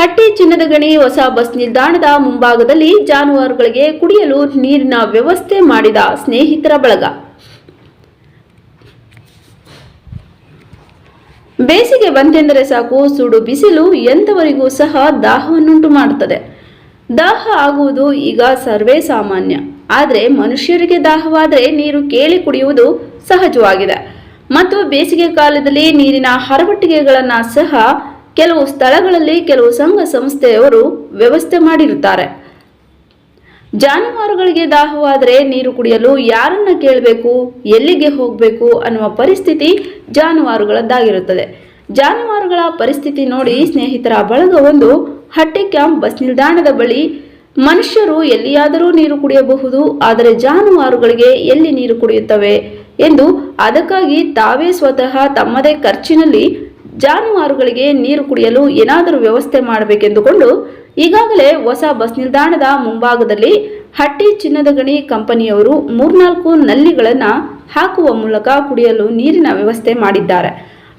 ಹಟ್ಟಿ ಚಿನ್ನದ ಗಣಿ ಹೊಸ ಬಸ್ ನಿಲ್ದಾಣದ ಮುಂಭಾಗದಲ್ಲಿ ಜಾನುವಾರುಗಳಿಗೆ ಕುಡಿಯಲು ನೀರಿನ ವ್ಯವಸ್ಥೆ ಮಾಡಿದ ಸ್ನೇಹಿತರ ಬಳಗ. ಬೇಸಿಗೆ ಬಂತೆಂದರೆ ಸಾಕು, ಸುಡು ಬಿಸಿಲು ಎಂಥವರಿಗೂ ಸಹ ದಾಹವನ್ನುಂಟು ಮಾಡುತ್ತದೆ. ದಾಹ ಆಗುವುದು ಈಗ ಸರ್ವೇ ಸಾಮಾನ್ಯ. ಆದರೆ ಮನುಷ್ಯರಿಗೆ ದಾಹವಾದರೆ ನೀರು ಕೇಳಿ ಕುಡಿಯುವುದು ಸಹಜವಾಗಿದೆ. ಮತ್ತು ಬೇಸಿಗೆ ಕಾಲದಲ್ಲಿ ನೀರಿನ ಹರವಟ್ಟಿಗೆಗಳನ್ನು ಸಹ ಕೆಲವು ಸ್ಥಳಗಳಲ್ಲಿ ಕೆಲವು ಸಂಘ ಸಂಸ್ಥೆಯವರು ವ್ಯವಸ್ಥೆ ಮಾಡಿರುತ್ತಾರೆ. ಜಾನುವಾರುಗಳಿಗೆ ದಾಹವಾದರೆ ನೀರು ಕುಡಿಯಲು ಯಾರನ್ನ ಕೇಳಬೇಕು, ಎಲ್ಲಿಗೆ ಹೋಗಬೇಕು ಅನ್ನುವ ಪರಿಸ್ಥಿತಿ ಜಾನುವಾರುಗಳದ್ದಾಗಿರುತ್ತದೆ. ಜಾನುವಾರುಗಳ ಪರಿಸ್ಥಿತಿ ನೋಡಿ ಸ್ನೇಹಿತರ ಬಳಗವೊಂದು ಹಟ್ಟಿ ಕ್ಯಾಂಪ್ ಬಸ್ ನಿಲ್ದಾಣದ ಬಳಿ ಮನುಷ್ಯರು ಎಲ್ಲಿಯಾದರೂ ನೀರು ಕುಡಿಯಬಹುದು, ಆದರೆ ಜಾನುವಾರುಗಳಿಗೆ ಎಲ್ಲಿ ನೀರು ಕುಡಿಯುತ್ತವೆ ಎಂದು ಅದಕ್ಕಾಗಿ ತಾವೇ ಸ್ವತಃ ತಮ್ಮದೇ ಖರ್ಚಿನಲ್ಲಿ ಜಾನುವಾರುಗಳಿಗೆ ನೀರು ಕುಡಿಯಲು ಏನಾದರೂ ವ್ಯವಸ್ಥೆ ಮಾಡಬೇಕೆಂದುಕೊಂಡು ಈಗಾಗಲೇ ಹೊಸ ಬಸ್ ನಿಲ್ದಾಣದ ಮುಂಭಾಗದಲ್ಲಿ ಹಟ್ಟಿ ಚಿನ್ನದ ಗಣಿ ಕಂಪನಿಯವರು ಮೂರ್ನಾಲ್ಕು ನಲ್ಲಿಗಳನ್ನು ಹಾಕುವ ಮೂಲಕ ಕುಡಿಯಲು ನೀರಿನ ವ್ಯವಸ್ಥೆ ಮಾಡಿದ್ದಾರೆ.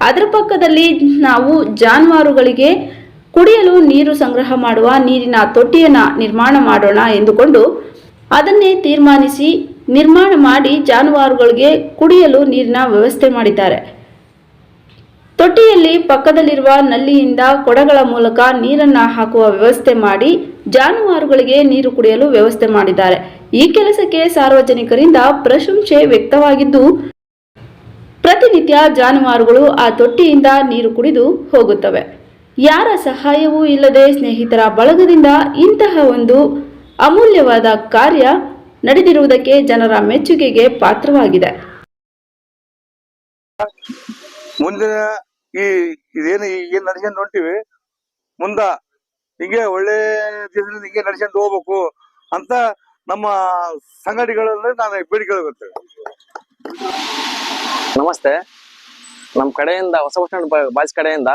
ಅದರ ಪಕ್ಕದಲ್ಲಿ ನಾವು ಜಾನುವಾರುಗಳಿಗೆ ಕುಡಿಯಲು ನೀರು ಸಂಗ್ರಹ ಮಾಡುವ ನೀರಿನ ತೊಟ್ಟಿಯನ್ನು ನಿರ್ಮಾಣ ಮಾಡೋಣ ಎಂದುಕೊಂಡು ಅದನ್ನೇ ತೀರ್ಮಾನಿಸಿ ನಿರ್ಮಾಣ ಮಾಡಿ ಜಾನುವಾರುಗಳಿಗೆ ಕುಡಿಯಲು ನೀರಿನ ವ್ಯವಸ್ಥೆ ಮಾಡಿದ್ದಾರೆ. ತೊಟ್ಟಿಯಲ್ಲಿ ಪಕ್ಕದಲ್ಲಿರುವ ನಲ್ಲಿಯಿಂದ ಕೊಡಗಳ ಮೂಲಕ ನೀರನ್ನ ಹಾಕುವ ವ್ಯವಸ್ಥೆ ಮಾಡಿ ಜಾನುವಾರುಗಳಿಗೆ ನೀರು ಕುಡಿಯಲು ವ್ಯವಸ್ಥೆ ಮಾಡಿದ್ದಾರೆ. ಈ ಕೆಲಸಕ್ಕೆ ಸಾರ್ವಜನಿಕರಿಂದ ಪ್ರಶಂಸೆ ವ್ಯಕ್ತವಾಗಿದ್ದು, ಪ್ರತಿನಿತ್ಯ ಜಾನುವಾರುಗಳು ಆ ತೊಟ್ಟಿಯಿಂದ ನೀರು ಕುಡಿದು ಹೋಗುತ್ತವೆ. ಯಾರ ಸಹಾಯವೂ ಇಲ್ಲದೆ ಸ್ನೇಹಿತರ ಬಳಗದಿಂದ ಇಂತಹ ಒಂದು ಅಮೂಲ್ಯವಾದ ಕಾರ್ಯ ನಡೆದಿರುವುದಕ್ಕೆ ಜನರ ಮೆಚ್ಚುಗೆಗೆ ಪಾತ್ರವಾಗಿದೆ. ಮುಂದಿನ ಈ ಇದೇನು ಏನ್ ನಡ್ಸ್ಕೊಂಡ್ ಹೊಂಟಿವಿ, ಮುಂದ ಹಿಂಗೆ ಒಳ್ಳೆ ದಿನದಿಂದ ಹಿಂಗೆ ನಡ್ಸ್ಕೊಂಡ್ ಹೋಗ್ಬೇಕು ಅಂತ ನಮ್ಮ ಸಂಗಡಿಗಳಲ್ಲಿ ನಾನು ಬೇಡಿಕೊಳ್ಳುತ್ತೇವೆ ನಮಸ್ತೆ. ನಮ್ಮ ಕಡೆಯಿಂದ, ಹೊಸ ಹೊಸ ಸ್ಟ್ಯಾಂಡ್ ಬಾಯ್ಸ್ ಕಡೆಯಿಂದ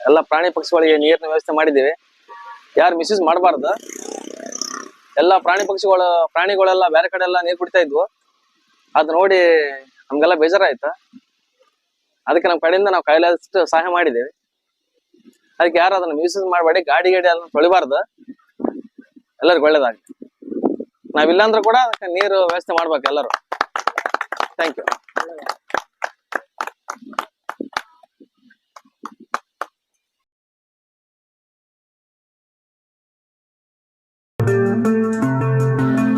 ಎಲ್ಲ ಪ್ರಾಣಿ ಪಕ್ಷಿಗಳಿಗೆ ನೀರಿನ ವ್ಯವಸ್ಥೆ ಮಾಡಿದ್ದೀವಿ. ಯಾರು ಮಿಸ್ಯೂಸ್ ಮಾಡಬಾರ್ದು. ಎಲ್ಲ ಪ್ರಾಣಿ ಪಕ್ಷಿಗಳು, ಪ್ರಾಣಿಗಳೆಲ್ಲ ಬೇರೆ ಕಡೆ ಎಲ್ಲ ನೀರು ಕುಡಿತಾ ಇದ್ವು. ಅದು ನೋಡಿ ನಮಗೆಲ್ಲ ಬೇಜಾರಾಯ್ತು. ಅದಕ್ಕೆ ನಮ್ಮ ಕಡೆಯಿಂದ ನಾವು ಕೈಲಾದಷ್ಟು ಸಹಾಯ ಮಾಡಿದ್ದೇವೆ. ಅದಕ್ಕೆ ಯಾರು ಅದನ್ನು ಮಿಸ್ಯೂಸ್ ಮಾಡಬೇಡಿ, ಗಾಡಿ ಗಾಡಿ ಅದನ್ನು ತೊಳಿಬಾರ್ದು. ಎಲ್ಲರಿಗೂ ಒಳ್ಳೇದಾಗ ನಾವಿಲ್ಲಾಂದ್ರೂ ಕೂಡ ಅದಕ್ಕೆ ನೀರು ವ್ಯವಸ್ಥೆ ಮಾಡ್ಬೇಕು ಎಲ್ಲರೂ. Thank you